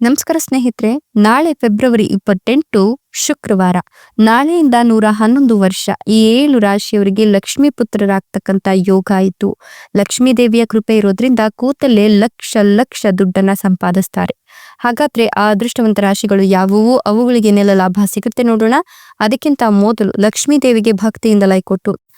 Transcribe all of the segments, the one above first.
ನಮಸ್ಕಾರ ಸ್ನೇಹಿತರೆ, ನಾಳೆ ಫೆಬ್ರವರಿ ಇಪ್ಪತ್ತೆಂಟು, ಶುಕ್ರವಾರ. ನಾಳೆಯಿಂದ ನೂರ ಹನ್ನೊಂದು ವರ್ಷ, ಈ ಏಳು ರಾಶಿಯವರಿಗೆ ಲಕ್ಷ್ಮೀ ಪುತ್ರರಾಗ್ತಕ್ಕಂತ ಯೋಗ ಆಯಿತು. ಲಕ್ಷ್ಮೀ ದೇವಿಯ ಕೃಪೆ ಇರೋದ್ರಿಂದ ಕೂತಲ್ಲೇ ಲಕ್ಷ ಲಕ್ಷ ದುಡ್ಡನ್ನ ಸಂಪಾದಿಸ್ತಾರೆ. ಹಾಗಾದ್ರೆ ಆ ಅದೃಷ್ಟವಂತ ರಾಶಿಗಳು ಯಾವುವು? ಅವುಗಳಿಗೆ ನೆಲ ಲಾಭ ಸಿಗುತ್ತೆ ನೋಡೋಣ. ಅದಕ್ಕಿಂತ ಮೊದಲು ಲಕ್ಷ್ಮೀ ದೇವಿಗೆ ಭಕ್ತಿಯಿಂದ ಲೈ ಕೊಟ್ಟು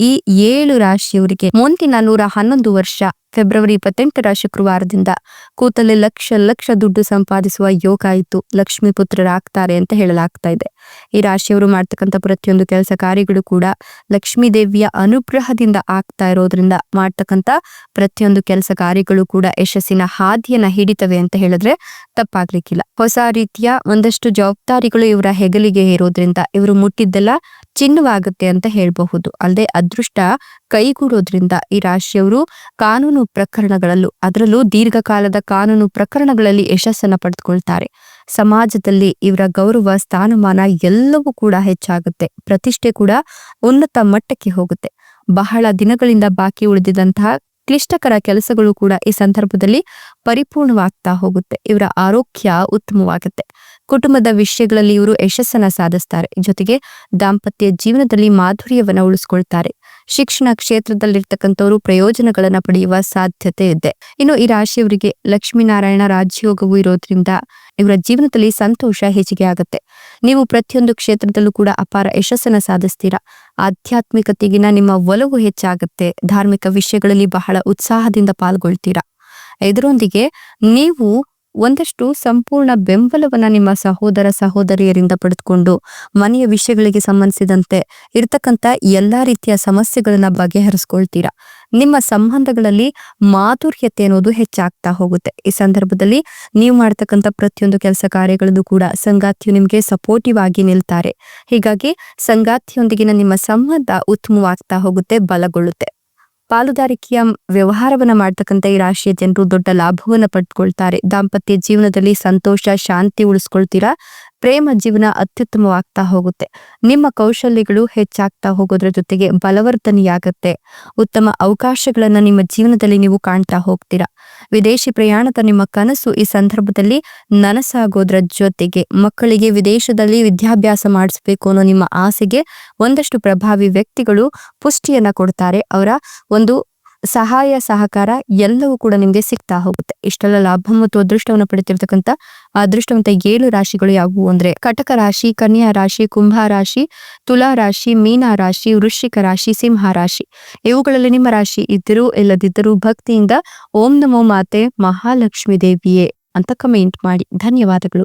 ಈ ಏಳು ರಾಶಿಯವರಿಗೆ ಮುಂದಿನ ನೂರ ಹನ್ನೊಂದು ವರ್ಷ ಫೆಬ್ರವರಿ ಇಪ್ಪತ್ತೆಂಟರ ಶುಕ್ರವಾರದಿಂದ ಕೂತಲೇ ಲಕ್ಷ ಲಕ್ಷ ದುಡ್ಡು ಸಂಪಾದಿಸುವ ಯೋಗ ಆಯಿತು ಲಕ್ಷ್ಮಿ ಪುತ್ರರಾಗ್ತಾರೆ ಅಂತ ಹೇಳಲಾಗ್ತಾ ಇದೆ. ಈ ರಾಶಿಯವರು ಮಾಡ್ತಕ್ಕಂಥ ಪ್ರತಿಯೊಂದು ಕೆಲಸ ಕಾರ್ಯಗಳು ಕೂಡ ಲಕ್ಷ್ಮೀ ದೇವಿಯ ಅನುಗ್ರಹದಿಂದ ಆಗ್ತಾ ಇರೋದ್ರಿಂದ ಮಾಡ್ತಕ್ಕಂಥ ಪ್ರತಿಯೊಂದು ಕೆಲಸ ಕಾರ್ಯಗಳು ಕೂಡ ಯಶಸ್ಸಿನ ಹಾದಿಯನ್ನ ಹಿಡಿತವೆ ಅಂತ ಹೇಳಿದ್ರೆ ತಪ್ಪಾಗ್ಲಿಕ್ಕಿಲ್ಲ. ಹೊಸ ರೀತಿಯ ಒಂದಷ್ಟು ಜವಾಬ್ದಾರಿಗಳು ಇವರ ಹೆಗಲಿಗೆ ಇರೋದ್ರಿಂದ ಇವರು ಮುಟ್ಟಿದ್ದೆಲ್ಲ ಚಿನ್ನವಾಗುತ್ತೆ ಅಂತ ಹೇಳಬಹುದು. ಅಲ್ಲದೆ ಅದೃಷ್ಟ ಕೈಗೂಡೋದ್ರಿಂದ ಈ ರಾಶಿಯವರು ಕಾನೂನು ಪ್ರಕರಣಗಳಲ್ಲೂ, ಅದರಲ್ಲೂ ದೀರ್ಘಕಾಲದ ಕಾನೂನು ಪ್ರಕರಣಗಳಲ್ಲಿ ಯಶಸ್ಸನ್ನು ಪಡೆದುಕೊಳ್ತಾರೆ. ಸಮಾಜದಲ್ಲಿ ಇವರ ಗೌರವ, ಸ್ಥಾನಮಾನ ಎಲ್ಲವೂ ಕೂಡ ಹೆಚ್ಚಾಗುತ್ತೆ. ಪ್ರತಿಷ್ಠೆ ಕೂಡ ಉನ್ನತ ಮಟ್ಟಕ್ಕೆ ಹೋಗುತ್ತೆ. ಬಹಳ ದಿನಗಳಿಂದ ಬಾಕಿ ಉಳಿದಿದಂತಹ ಕ್ಲಿಷ್ಟಕರ ಕೆಲಸಗಳು ಕೂಡ ಈ ಸಂದರ್ಭದಲ್ಲಿ ಪರಿಪೂರ್ಣವಾಗ್ತಾ ಹೋಗುತ್ತೆ. ಇವರ ಆರೋಗ್ಯ ಉತ್ತಮವಾಗುತ್ತೆ. ಕುಟುಂಬದ ವಿಷಯಗಳಲ್ಲಿ ಇವರು ಯಶಸ್ಸನ್ನ ಸಾಧಿಸ್ತಾರೆ. ಜೊತೆಗೆ ದಾಂಪತ್ಯ ಜೀವನದಲ್ಲಿ ಮಾಧುರ್ಯವನ್ನ ಉಳಿಸ್ಕೊಳ್ತಾರೆ. ಶಿಕ್ಷಣ ಕ್ಷೇತ್ರದಲ್ಲಿರ್ತಕ್ಕಂಥವ್ರು ಪ್ರಯೋಜನಗಳನ್ನ ಪಡೆಯುವ ಸಾಧ್ಯತೆ ಇದೆ. ಇನ್ನು ಈ ರಾಶಿಯವರಿಗೆ ಲಕ್ಷ್ಮೀನಾರಾಯಣ ರಾಜಯೋಗವು ಇರೋದ್ರಿಂದ ಇವರ ಜೀವನದಲ್ಲಿ ಸಂತೋಷ ಹೆಚ್ಚಿಗೆ ಆಗುತ್ತೆ. ನೀವು ಪ್ರತಿಯೊಂದು ಕ್ಷೇತ್ರದಲ್ಲೂ ಕೂಡ ಅಪಾರ ಯಶಸ್ಸನ್ನ ಸಾಧಿಸ್ತೀರಾ? ಆಧ್ಯಾತ್ಮಿಕತೆಗಿನ ನಿಮ್ಮ ಒಲವು ಹೆಚ್ಚಾಗುತ್ತೆ. ಧಾರ್ಮಿಕ ವಿಷಯಗಳಲ್ಲಿ ಬಹಳ ಉತ್ಸಾಹದಿಂದ ಪಾಲ್ಗೊಳ್ತೀರಾ? ಇದರೊಂದಿಗೆ ನೀವು ಒಂದಷ್ಟು ಸಂಪೂರ್ಣ ಬೆಂಬಲವನ್ನ ನಿಮ್ಮ ಸಹೋದರ ಸಹೋದರಿಯರಿಂದ ಪಡೆದುಕೊಂಡು ಮನೆಯ ವಿಷಯಗಳಿಗೆ ಸಂಬಂಧಿಸಿದಂತೆ ಇರ್ತಕ್ಕಂಥ ಎಲ್ಲಾ ರೀತಿಯ ಸಮಸ್ಯೆಗಳನ್ನ ಬಗೆಹರಿಸ್ಕೊಳ್ತೀರಾ? ನಿಮ್ಮ ಸಂಬಂಧಗಳಲ್ಲಿ ಮಾಧುರ್ಯತೆ ಅನ್ನೋದು ಹೆಚ್ಚಾಗ್ತಾ ಹೋಗುತ್ತೆ. ಈ ಸಂದರ್ಭದಲ್ಲಿ ನೀವು ಮಾಡ್ತಕ್ಕಂಥ ಪ್ರತಿಯೊಂದು ಕೆಲಸ ಕಾರ್ಯಗಳಲ್ಲೂ ಕೂಡ ಸಂಗಾತಿಯು ನಿಮಗೆ ಸಪೋರ್ಟಿವ್ ಆಗಿ ನಿಲ್ತಾರೆ. ಹೀಗಾಗಿ ಸಂಗಾತಿಯೊಂದಿಗಿನ ನಿಮ್ಮ ಸಂಬಂಧ ಉತ್ತಮವಾಗ್ತಾ ಹೋಗುತ್ತೆ, ಬಲಗೊಳ್ಳುತ್ತೆ. ಪಾಲುದಾರಿಕೆಯ ವ್ಯವಹಾರವನ್ನ ಮಾಡ್ತಕ್ಕಂಥ ಈ ರಾಶಿಯ ಜನರು ದೊಡ್ಡ ಲಾಭವನ್ನ ಪಡ್ಕೊಳ್ತಾರೆ. ದಾಂಪತ್ಯ ಜೀವನದಲ್ಲಿ ಸಂತೋಷ, ಶಾಂತಿ ಉಳಿಸ್ಕೊಳ್ತೀರಾ? ಪ್ರೇಮ ಜೀವನ ಅತ್ಯುತ್ತಮವಾಗ್ತಾ ಹೋಗುತ್ತೆ. ನಿಮ್ಮ ಕೌಶಲ್ಯಗಳು ಹೆಚ್ಚಾಗ್ತಾ ಹೋಗೋದ್ರ ಜೊತೆಗೆ ಬಲವರ್ಧನೆಯಾಗತ್ತೆ. ಉತ್ತಮ ಅವಕಾಶಗಳನ್ನ ನಿಮ್ಮ ಜೀವನದಲ್ಲಿ ನೀವು ಕಾಣ್ತಾ ಹೋಗ್ತೀರಾ. ವಿದೇಶಿ ಪ್ರಯಾಣದ ನಿಮ್ಮ ಕನಸು ಈ ಸಂದರ್ಭದಲ್ಲಿ ನನಸಾಗೋದ್ರ ಜೊತೆಗೆ ಮಕ್ಕಳಿಗೆ ವಿದೇಶದಲ್ಲಿ ವಿದ್ಯಾಭ್ಯಾಸ ಮಾಡಿಸ್ಬೇಕು ಅನ್ನೋ ನಿಮ್ಮ ಆಸೆಗೆ ಒಂದಷ್ಟು ಪ್ರಭಾವಿ ವ್ಯಕ್ತಿಗಳು ಪುಷ್ಟಿಯನ್ನ ಕೊಡ್ತಾರೆ. ಅವರ ಒಂದು ಸಹಾಯ, ಸಹಕಾರ ಎಲ್ಲವೂ ಕೂಡ ನಿಮ್ಗೆ ಸಿಗ್ತಾ ಹೋಗುತ್ತೆ. ಇಷ್ಟೆಲ್ಲ ಲಾಭ ಮತ್ತು ಅದೃಷ್ಟವನ್ನು ಪಡೆತಿರ್ತಕ್ಕಂಥ ಅದೃಷ್ಟವಂತ ಏಳು ರಾಶಿಗಳು ಯಾವುವು ಅಂದ್ರೆ ಕಟಕ ರಾಶಿ, ಕನ್ಯಾ ರಾಶಿ, ಕುಂಭ ರಾಶಿ, ತುಲಾ ರಾಶಿ, ಮೀನಾ ರಾಶಿ, ವೃಶ್ಚಿಕ ರಾಶಿ, ಸಿಂಹ ರಾಶಿ. ಇವುಗಳಲ್ಲಿ ನಿಮ್ಮ ರಾಶಿ ಇದ್ದರೂ, ಇಲ್ಲದಿದ್ದರೂ ಭಕ್ತಿಯಿಂದ ಓಂ ನಮೋ ಮಾತೆ ಮಹಾಲಕ್ಷ್ಮಿ ದೇವಿಯೇ ಅಂತ ಕಮೆಂಟ್ ಮಾಡಿ. ಧನ್ಯವಾದಗಳು.